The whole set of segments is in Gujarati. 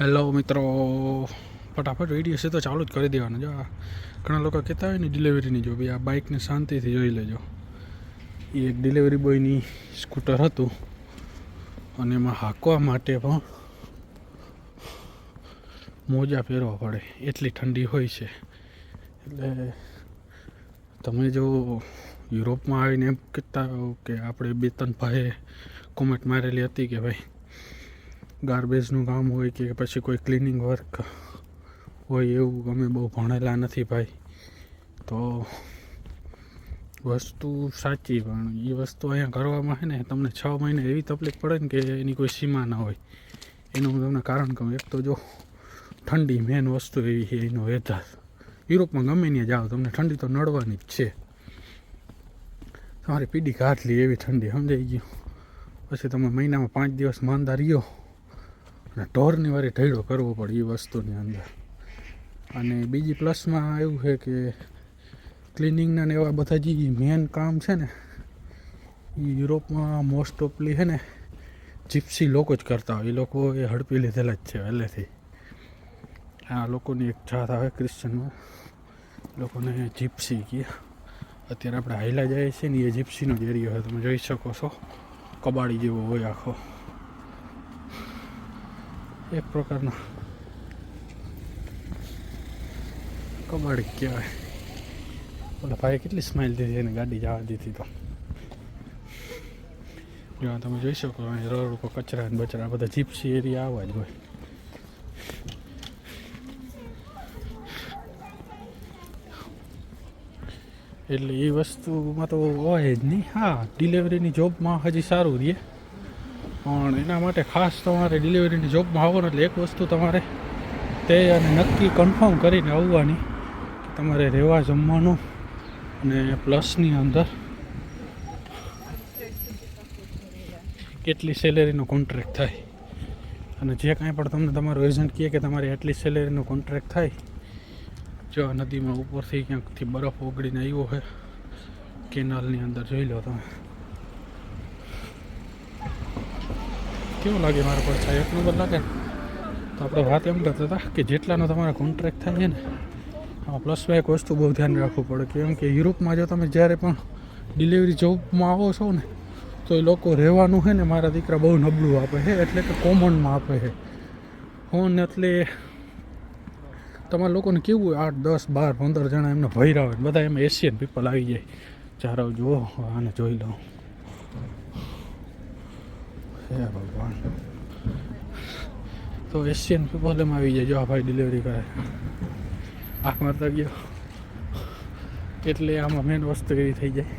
હેલો મિત્રો. ફટાફટ વીડિયો છે તો ચાલુ જ કરી દેવાનો. જો આ ઘણા લોકો કહેતા હોય ને ડિલિવરીની જો, ભાઈ આ બાઇકને શાંતિથી જોઈ લેજો. એ એક ડિલિવરી બોયની સ્કૂટર હતું. અને એમાં હાંકવા માટે પણ મોજા પહેરવા પડે. એટલી ઠંડી હોય છે. એટલે તમે જો યુરોપમાં આવીને એમ કહેતા હો કે આપણે બે ત્રણ ભાઈએ કોમેન્ટ મારેલી હતી કે ભાઈ ગાર્બેજનું કામ હોય કે પછી કોઈ ક્લિનિંગ વર્ક હોય એવું અમે બહુ ભણેલા નથી ભાઈ. તો વસ્તુ સાચી, પણ એ વસ્તુ અહીંયા કરવામાં છે ને, તમને છ મહિને એવી તકલીફ પડે ને કે એની કોઈ સીમા ના હોય. એનું હું તમને કારણ કહું, એક તો જો ઠંડી મેન વસ્તુ એવી છે એનો વેધર. યુરોપમાં ગમે ત્યાં જાઓ, તમને ઠંડી તો નડવાની જ છે. તમારી પીડી કાઢલી એવી ઠંડી, સમજાઈ ગયું? પછી તમે મહિનામાં પાંચ દિવસ માંદા રહ્યો. અને ઢોરની વારી ઢેડો કરવો પડે એ વસ્તુની અંદર. અને બીજી પ્લસમાં એવું છે કે ક્લિનિંગના ને એવા બધા જે મેન કામ છે ને એ યુરોપમાં મોસ્ટ ઓફલી છે ને જીપ્સી લોકો જ કરતા હોય. એ લોકો એ હડપી લીધેલા જ છે પહેલેથી. આ લોકોની એક જાત આવે ક્રિશ્ચનમાં લોકોને જીપ્સી કહે અત્યારે આપણે હાઈલા જાય છે ને એ જીપ્સીનો જ એરિયો છે તમે જોઈ શકો છો. કબાડી જેવો હોય આખો. એક પ્રકારના કબાડી કહેવાય. ઓલા ભાઈ કેટલી સ્માઇલ દીધી એને ગાડી જવા દીધી તો. જો તમે જોઈ શકો, અહીં રોડ ઉપર કચરા ને બચરા બધા જીપસી એરિયા આવા જ હોય. એટલે એ વસ્તુમાં તો હોય જ નહીં. હા ડિલિવરીની જોબમાં હજી સારું રહે. પણ એના માટે ખાસ તમારે ડિલિવરીની જોબમાં આવવાનું એટલે એક વસ્તુ તમારે તે અને નક્કી કન્ફર્મ કરીને આવવાની કે તમારે રહેવા જમવાનું અને પ્લસની અંદર કેટલી સેલેરીનો કોન્ટ્રાક્ટ થાય. અને જે કાંઈ પણ તમને તમારો એજન્ટ કહે કે તમારે એટલી સેલેરીનો કોન્ટ્રાક્ટ થાય, જો નદીમાં ઉપરથી ક્યાંકથી બરફ ઓગળીને આવ્યો છે કેનાલની અંદર જોઈ લો તમે. કેવું લાગે મારા પર? એક નંબર લાગે? તો આપણે વાત એમ કરતા હતા કે જેટલાનો તમારા કોન્ટ્રાક્ટ થાય છે ને, આમાં પ્લસમાં એક વસ્તુ બહુ ધ્યાન રાખવું પડે કેમ કે યુરોપમાં જો તમે જ્યારે પણ ડિલિવરી જોબમાં આવો છો ને, તો એ લોકો રહેવાનું છે ને, મારા દીકરા બહુ નબળું આપે છે, એટલે કે કોમનમાં આપે છે. ફોન એટલે તમારા લોકોને કેવું આઠ, દસ, બાર, પંદર જણા એમને ભયરા હોય બધા એમ એશિયન પીપલ આવી જાય. ચારો જુઓ, આને જોઈ લઉં હે ભગવાન. તો એશિયન પ્રોબ્લેમ આવી જાય જો આ ભાઈ ડિલિવરી કરે. આંખ મારતા ગયો. એટલે આમાં મેન વસ્તુ એવી થઈ જાય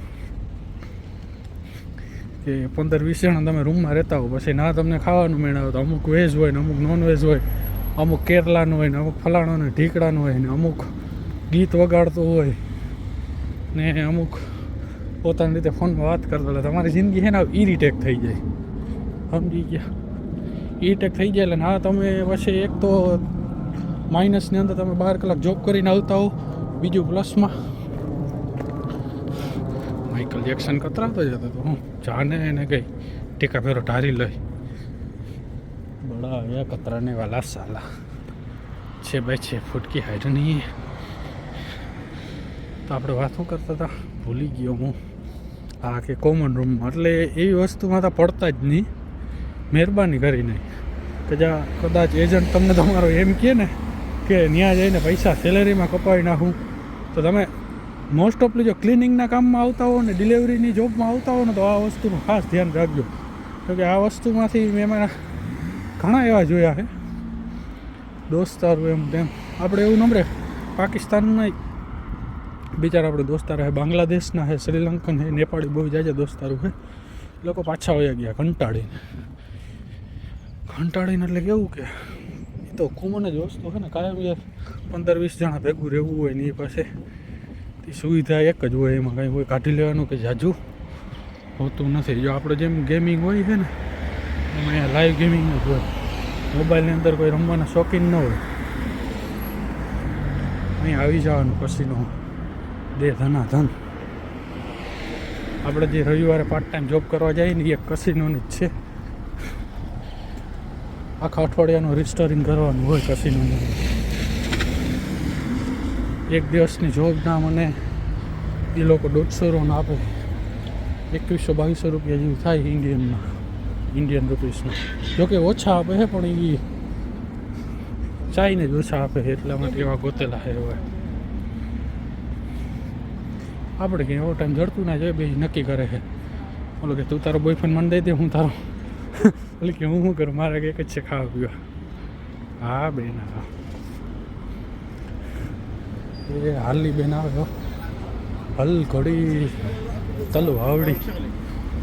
કે પંદર વીસ જણા તમે રૂમમાં રહેતા હો, પછી ના તમને ખાવાનું મેળવે તો અમુક વેજ હોય ને, અમુક નોન વેજ હોય, અમુક કેરલાનું હોય ને, અમુક ફલાણું ને ઢીકડાનું હોય ને, અમુક ગીત વગાડતું હોય ને અમુક પોતાની રીતે ફોનમાં વાત કરતા એટલે તમારી જિંદગી છે ને ઇરિટેક થઈ જાય. સમજી ગયા. ઇરિટેક થઈ જાય અને હા, તમે પછી એક તો માઇનસની અંદર તમે બાર કલાક જોબ કરીને આવતા હો, બીજું પ્લસમાં માઇકલ જેક્સન કતરાતો જતો તો હું જાને એને ગઈ, ટીકા ફેરો ઢારી લઈ. બડા એ કતરાને વાલા સાલા. છે ભાઈ છે, ફૂટકી હાઈટ નહીં. તો આપણે વાતો કરતા હતા? ભૂલી ગયો હું. હા કે કોમન રૂમમાં એટલે એવી વસ્તુમાં તો પડતા જ નહીં. મહેરબાની કરીને. કે જ્યાં કદાચ એજન્ટ તમને તમારો એમ કહે ને કે ત્યાં જઈને પૈસા સેલેરીમાં કપાવી નાખું. તો તમે મોસ્ટ ઓફલી જો ક્લિનિંગના કામમાં આવતા હો ને ડિલિવરીની જોબમાં આવતા હો ને તો આ વસ્તુનું ખાસ ધ્યાન રાખજો. કે આ વસ્તુમાંથી મેં મારા ઘણા એવા જોયા છે. દોસ્તારો એમ તેમ. આપણે એવું નંબરે પાકિસ્તાનના બિચારા આપણે દોસ્તારો છે, બાંગ્લાદેશના છે, શ્રીલંકન છે, નેપાળી બહુ જાય દોસ્તારો છે. લોકો પાછા વયા ગયા, કંટાળીને. કંટાળીને એટલે કેવું કે એ તો કોમન જ વસ્તુ છે ને કાયમ યાર પંદર વીસ જણા ભેગું રહેવું હોય ને એ પાસે તે સુવિધા એક જ હોય, એમાં કાંઈ હોય, કાઢી લેવાનું કે જાજુ હોતું નથી. જો આપણે જેમ ગેમિંગ હોય છે ને, એમાં અહીંયા લાઈવ ગેમિંગ જ હોય. મોબાઈલની અંદર કોઈ રમવાના શોખીન ન હોય. અહીંયા આવી જવાનું પછીનો દે ધના ધન આપણે જે રવિવારે પાર્ટ ટાઈમ જોબ કરવા જઈએ ને એ કસીનોની જ છે. આખા અઠવાડિયાનું રિસ્ટોરિંગ કરવાનું હોય કસીનોનું એક દિવસની જોબના મને એ લોકો દોઢસો રોન આપે. એકવીસો બાવીસો રૂપિયા જેવું થાય ઇન્ડિયનમાં. ઇન્ડિયન રૂપીસના. જોકે ઓછા આપે છે પણ એ ચાઈને જ ઓછા આપે છે એટલા માટે એવા ગોતેલા છે હવે. આપણે કંઈ એવો ટાઈમ જડતું ના જોઈએ બે નક્કી કરે છે બોલો કે, તું તારો બોયફ્રેન્ડ મને દઈ દે, હું તારો બોલે કે હું શું કરું? મારે એક જ છે ખાવા પીવા. હા, બેન, હા. એ હાલની બેન આવે હલ ઘડી તલુ આવડી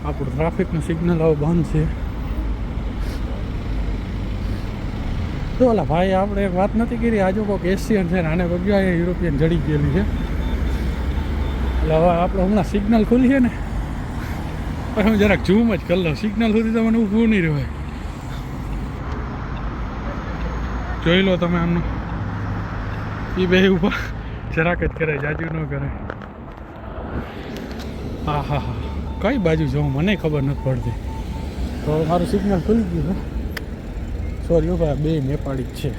આપણું ટ્રાફિકનું સિગ્નલ આવું બંધ છે. તો ઓલા ભાઈ આપણે એક વાત નથી કરી, આજુ કોઈક એશિયન છે ને આને પગ્યા યુરોપિયન જડી ગયેલી છે. એટલે હવે આપણે હમણાં સિગ્નલ ખુલીએ ને. પણ હું જરાક ઝૂમ જ કરી લઉં સિગ્નલ સુધી તો મને ઊભું નહીં રહેવાય. જોઈ લો તમે આમનું. એ બે ઊભા. જરાક જ કરે જાજુ ન કરે હા હા હા. કઈ બાજુ જવું મને ખબર નથી પડતી. તો મારું સિગ્નલ ખુલી ગયું સોરી ભાઈ બે નેપાળી જ છે.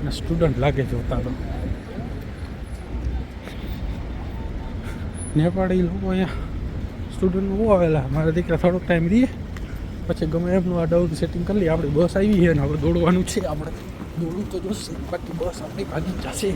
અને સ્ટુડન્ટ લાગે જોતા તો નેપાળી લોકો અહીંયા સ્ટુડન્ટ બહુ આવેલા. મારા દીકરા થોડોક ટાઈમ રહીએ. પછી ગમે એમનું આ ડાઉન સેટિંગ કરી લઈએ. આપણી બસ આવી છે ને આપણે દોડવાનું છે. આપણે દોડવું તો જોશે. બાકી બસ આપણી ભાગી જશે.